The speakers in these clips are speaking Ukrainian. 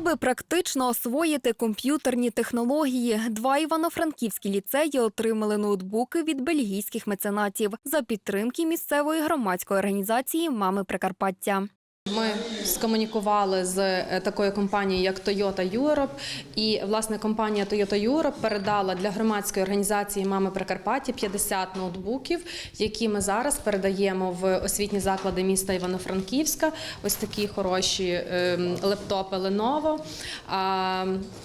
Аби практично освоїти комп'ютерні технології, два івано-франківські ліцеї отримали ноутбуки від бельгійських меценатів за підтримки місцевої громадської організації Мами Прикарпаття. Ми скомунікували з е, такою компанією, як Toyota Europe, і власне компанія Toyota Europe передала для громадської організації Мами Прикарпаття 50 ноутбуків, які ми зараз передаємо в освітні заклади міста Івано-Франківська. Ось такі хороші ем, лептопи Lenovo.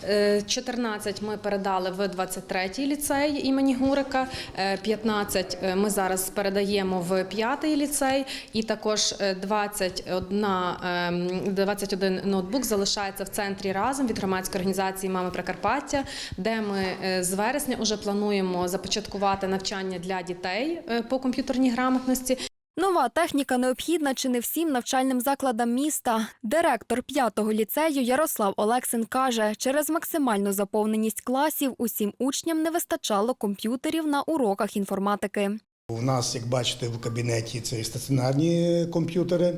Е, 14 ми передали в 23-й ліцей імені Гурика. е, 15 ми зараз передаємо в 5-й ліцей, і також е, 21 ем, 21 ноутбук залишається в центрі разом від громадської організації Мами Прикарпаття, де ми е, з вересня вже плануємо започаткувати навчання для дітей е, по комп'ютерній грамотності. Нова техніка необхідна чи не всім навчальним закладам міста. Директор п'ятого ліцею Ярослав Олексин каже, через максимальну заповненість класів усім учням не вистачало комп'ютерів на уроках інформатики. У нас, як бачите, в кабінеті це стаціонарні комп'ютери,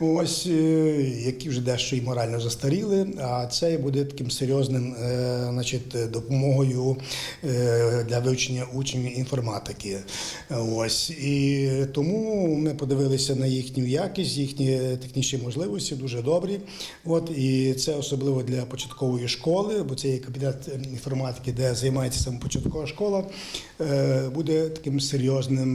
ось е, які вже дещо і морально застаріли. А це буде таким серйозним, е, значить, допомогою е, для вивчення учнів інформатики. Ось і тому ми подивилися на їхню якість, їхні технічні можливості дуже добрі. От і це особливо для початкової школи, бо це є кабінет інформатики, де займається саме початкова школа, буде таким серйозним,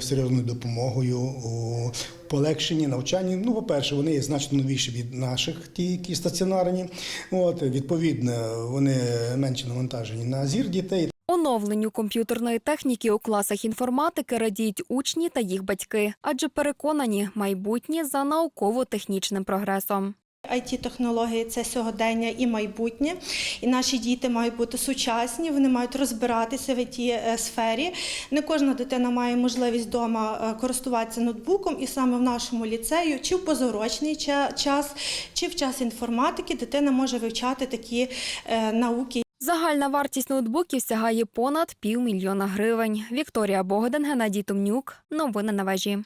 серйозною допомогою у полегшенні навчанні. Ну, по-перше, вони є значно новіші від наших, ті, які стаціонарні. От відповідно, вони менше навантажені на зір дітей. Оновленню комп'ютерної техніки у класах інформатики радіють учні та їх батьки, адже переконані майбутнє за науково-технічним прогресом. It технології це сьогодення і майбутнє, і наші діти мають бути сучасні, вони мають розбиратися в it сфері. Не кожна дитина має можливість вдома користуватися ноутбуком, і саме в нашому ліцею, чи в позорочний час, чи в час інформатики дитина може вивчати такі е, науки. Загальна вартість ноутбуків сягає понад півмільйона гривень. Вікторія Богдан, Геннадій Томнюк. Новини на вежі.